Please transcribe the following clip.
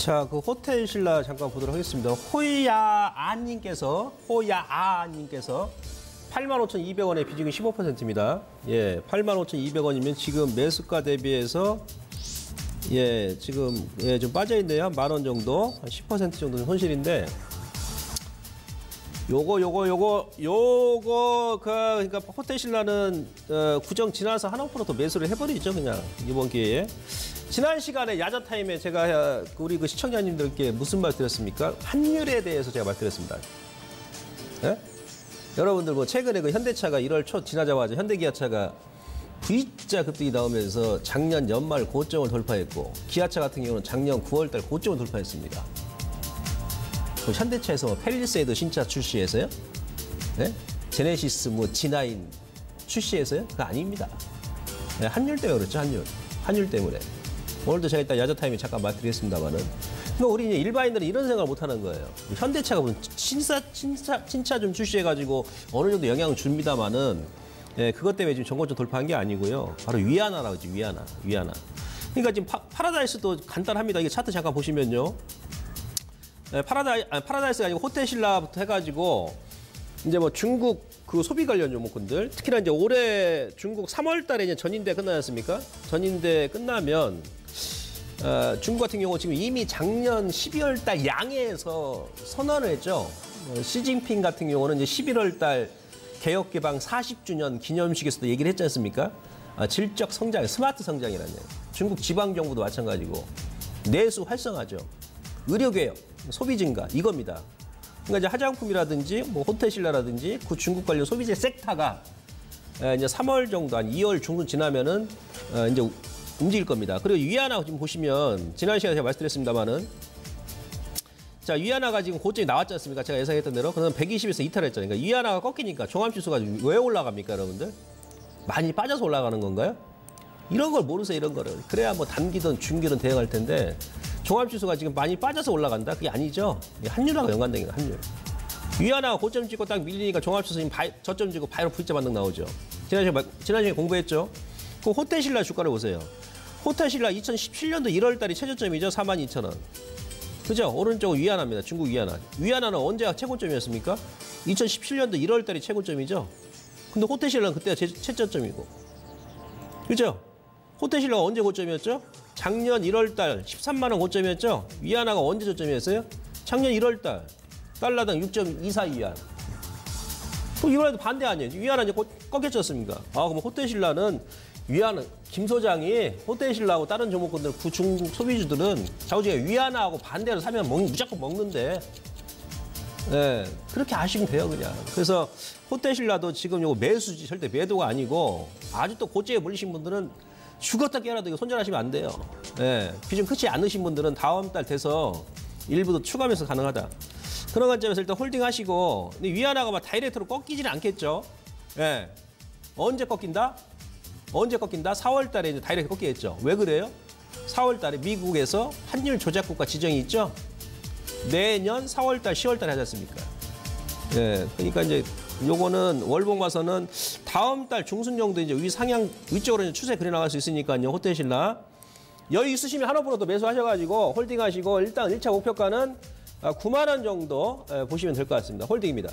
자, 그 호텔 신라 잠깐 보도록 하겠습니다. 호야아님께서 호야아님께서 85,200원에 비중이 15%입니다. 예, 85,200원이면 지금 매수가 대비해서 예, 지금 예, 좀 빠져 있네요. 한 만 원 정도, 한 10% 정도 는 손실인데 요거 요거 요거 요거 그 그러니까 호텔 신라는 어, 구정 지나서 한 5%더 매수를 해버리죠 그냥 이번 기회에 지난 시간에 야자 타임에 제가 어, 우리 그 시청자님들께 무슨 말 드렸습니까? 환율에 대해서 제가 말드렸습니다. 예? 여러분들 뭐 최근에 그 현대차가 1월 초 지나자마자 현대기아차가 V자 급등이 나오면서 작년 연말 고점을 돌파했고 기아차 같은 경우는 작년 9월달 고점을 돌파했습니다. 그 현대차에서 뭐 펠리세이드 신차 출시해서요? 네? 제네시스 뭐 G9 출시해서요? 그거 아닙니다. 네, 환율 때문에 그렇죠, 환율. 환율 때문에. 오늘도 제가 이따 야자 타임에 잠깐 말드리겠습니다만은. 그러니까 우리 일반인들은 이런 생각을 못 하는 거예요. 현대차가 무슨 신차, 신차, 신차 좀 출시해가지고 어느 정도 영향을 줍니다만은 예, 그것 때문에 지금 정권점 돌파한 게 아니고요. 바로 위안화라고 하죠, 위안화. 위안화. 그러니까 지금 파, 파라다이스도 간단합니다. 이게 차트 잠깐 보시면요. 네, 파라다이, 아니, 파라다이스가 아니고 호텔신라부터 해가지고 이제 뭐 중국 그 소비 관련 종목군들 특히나 이제 올해 중국 3월 달에 이제 전인대 끝나지 않습니까? 전인대 끝나면 어, 중국 같은 경우 지금 이미 작년 12월 달 양해에서 선언을 했죠. 어, 시진핑 같은 경우는 이제 11월 달 개혁 개방 40주년 기념식에서도 얘기를 했지 않습니까? 아, 질적 성장, 스마트 성장이라는 중국 지방 정부도 마찬가지고 내수 활성화죠. 의료 개혁, 소비 증가 이겁니다. 그러니까 이제 화장품이라든지 뭐 호텔신라라든지 그 중국 관련 소비재 섹터가 이제 3월 정도 한 2월 중순 지나면은 어, 이제 움직일 겁니다. 그리고 위안화 지금 보시면 지난 시간에 제가 말씀드렸습니다만은 자 위안화가 지금 고점이 나왔지 않습니까? 제가 예상했던 대로 그러면 120에서 이탈했잖아요. 그러니까 위안화가 꺾이니까 종합지수가 왜 올라갑니까, 여러분들? 많이 빠져서 올라가는 건가요? 이런 걸 모르세요, 이런 거를. 그래야 뭐 단기든 중기든 대응할 텐데 종합지수가 지금 많이 빠져서 올라간다? 그게 아니죠. 환율하고 연관된 게 환율. 위안화가 고점 찍고 딱 밀리니까 종합지수 바이, 저점 찍고 바로 V자 반등 나오죠. 지난주에, 지난주에 공부했죠. 그 호텔신라 주가를 보세요. 호텔신라 2017년도 1월 달이 최저점이죠. 42,000원. 그죠? 오른쪽은 위안화입니다. 중국 위안화. 위안화는 언제가 최고점이었습니까? 2017년도 1월 달이 최고점이죠. 근데 호텔신라는 그때가 제, 최저점이고. 그죠? 호텔신라가 언제 고점이었죠? 작년 1월 달 13만 원 고점이었죠? 위안화가 언제 저점이었어요? 작년 1월 달 달러당 6.24 위안. 그럼 이번에도 반대 아니에요? 위안화 이제 꺾였지 습니까 아, 그럼 호텔신라는 위안화 김 소장이 호텔신라하고 다른 종목군들 구중 소비주들은 자우지가 위안화하고 반대로 사면 먹, 무조건 먹는데 네, 그렇게 아시면 돼요 그냥 그래서 호텔신라도 지금 요거 매수지 절대 매도가 아니고 아직도 고점에 물리신 분들은 죽었다 깨어나도 이거 손절하시면 안 돼요 네, 비중 크지 않으신 분들은 다음 달 돼서 일부도 추가 매수 가능하다 그런 관점에서 일단 홀딩 하시고 근데 위안화가 막 다이렉트로 꺾이지는 않겠죠 네. 언제 꺾인다? 언제 꺾인다? 4월 달에 이제 다이렉트 꺾이겠죠. 왜 그래요? 4월 달에 미국에서 환율 조작 국가 지정이 있죠. 내년 4월 달, 10월 달에 하지 않습니까? 예. 그러니까 이제 요거는 월봉 봐서는 다음 달 중순 정도 이제 위 상향 위쪽으로 이제 추세 그려 나갈 수 있으니까요. 호텔 신라 여유 있으시면 하나보라도 매수하셔가지고 홀딩하시고 일단 1차 목표가는 9만 원 정도 보시면 될 것 같습니다. 홀딩입니다.